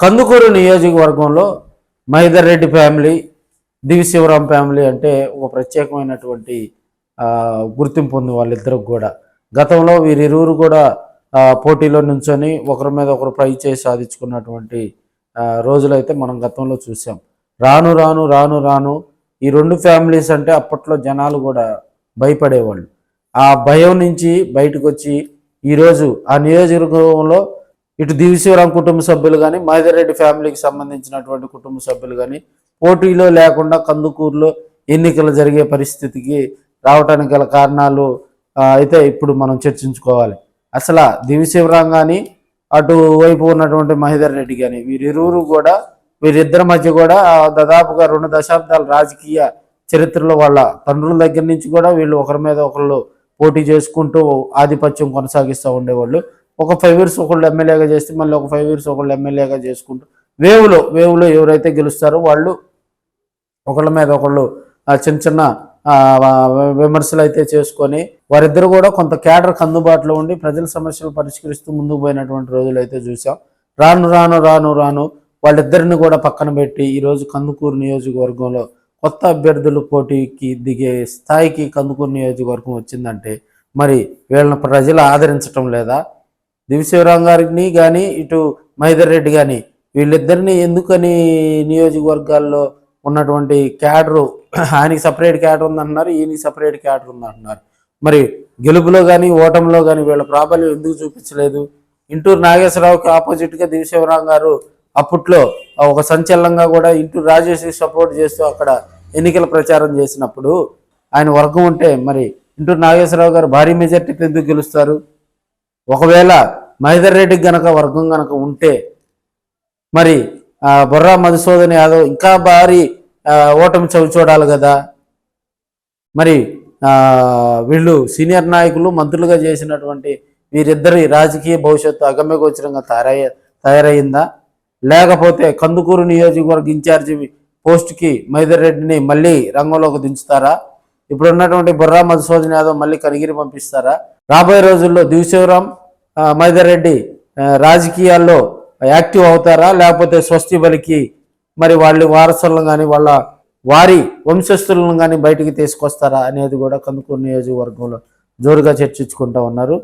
కందుకూరు నియోజకవర్గంలో Mahidhar Reddy family Divi Sivaram family అంటే ఒక ప్రత్యేకమైనటువంటి గుర్తింపు ఉంది వాళ్ళిద్దరికి కూడా. గతంలో వీరిరువురు కూడా పోటీలో నుంచొని ఒకరి మీద ఒకరు పై చేసి సాధించుకున్నటువంటి రోజులైతే మనం గతంలో చూసాం. రాను రాను రాను రాను ఈ రెండు ఫ్యామిలీస్ అంటే అప్పట్లో జనాలు కూడా భయపడేవాళ్ళు. ఆ భయం నుంచి బయటకు వచ్చి ఈరోజు ఆ నియోజకవర్గంలో ఇటు దివిశివరాం కుటుంబ సభ్యులు కానీ రెడ్డి ఫ్యామిలీకి సంబంధించినటువంటి కుటుంబ సభ్యులు కానీ పోటీలో లేకుండా కందుకూరులో ఎన్నికలు జరిగే పరిస్థితికి రావటానికి గల కారణాలు అయితే ఇప్పుడు మనం చర్చించుకోవాలి. అసలు దివిశివరాం కానీ అటువైపు ఉన్నటువంటి మహిదర్ రెడ్డి కానీ వీరిరువురు కూడా వీరిద్దరి మధ్య కూడా దాదాపుగా రెండు దశాబ్దాల రాజకీయ చరిత్రలో వాళ్ళ తండ్రుల దగ్గర నుంచి కూడా వీళ్ళు ఒకరి మీద ఒకళ్ళు పోటీ చేసుకుంటూ ఆధిపత్యం కొనసాగిస్తూ ఉండేవాళ్ళు. ఒక ఫైవ్ ఇయర్స్ ఒకళ్ళు ఎమ్మెల్యేగా చేస్తే మళ్ళీ ఒక ఫైవ్ ఇయర్స్ ఒకళ్ళు ఎమ్మెల్యేగా చేసుకుంటూ వేవ్లో వేవ్లో ఎవరైతే గెలుస్తారో వాళ్ళు ఒకళ్ళ మీద ఒకళ్ళు చిన్న చిన్న విమర్శలు అయితే చేసుకొని వారిద్దరు కూడా కొంత కేడర్కి అందుబాటులో ఉండి ప్రజల సమస్యలు పరిష్కరిస్తూ ముందుకు పోయినటువంటి రోజులు అయితే చూసాం. రాను రాను రాను రాను వాళ్ళిద్దరిని కూడా పక్కన పెట్టి ఈరోజు కందుకూరు నియోజకవర్గంలో కొత్త అభ్యర్థులు పోటీకి దిగే స్థాయికి కందుకూరు నియోజకవర్గం వచ్చిందంటే మరి వీళ్ళని ప్రజలు ఆదరించటం లేదా? దివిశివరాం గారిని కానీ ఇటు మహిదర్ రెడ్డి కానీ వీళ్ళిద్దరిని ఎందుకని నియోజకవర్గాల్లో ఉన్నటువంటి క్యాడరు ఆయనకి సపరేట్ క్యాడర్ ఉందంటున్నారు ఈయనకి సపరేట్ క్యాడర్ ఉందంటున్నారు. మరి గెలుపులో కానీ ఓటంలో కానీ వీళ్ళ ప్రాబల్యం ఎందుకు చూపించలేదు? ఇంటూరు నాగేశ్వరరావుకి ఆపోజిట్గా దివిశివరాం గారు అప్పట్లో ఒక సంచలనంగా కూడా ఇంటూరు రాజేష్కి సపోర్ట్ చేస్తూ అక్కడ ఎన్నికల ప్రచారం చేసినప్పుడు ఆయన వర్గం ఉంటే మరి ఇంటూరు నాగేశ్వరరావు గారు భారీ మెజార్టీతో ఎందుకు గెలుస్తారు? ఒకవేళ మహిదర్ రెడ్డికి గనక వర్గం గనక ఉంటే మరి బుర్రా బొర్రా మధుసూదన్ యాదవ్ ఇంకా భారీ ఓటమి చవి చూడాలి కదా. మరి వీళ్ళు సీనియర్ నాయకులు మంత్రులుగా చేసినటువంటి వీరిద్దరి రాజకీయ భవిష్యత్తు అగమ్యగోచరంగా తయారయ్య తయారయ్యిందా లేకపోతే కందుకూరు నియోజకవర్గ ఇన్ఛార్జి పోస్ట్కి మైదర్ రెడ్డిని మళ్ళీ రంగంలోకి దించుతారా? ఇప్పుడున్నటువంటి బుర్రా మధుసూదన్ యాదవ్ మళ్ళీ కనిగిరి పంపిస్తారా? రాబోయే రోజుల్లో దివిశివరాం ఆ, రెడ్డి రాజకీయాల్లో యాక్టివ్ అవుతారా? లేకపోతే స్వస్తి బలికి మరి వాళ్ళ వారసులను కానీ వాళ్ళ వారి వంశస్థులను కానీ బయటికి తీసుకొస్తారా? అనేది కూడా కందుకూరు నియోజకవర్గంలో జోరుగా చర్చించుకుంటా ఉన్నారు.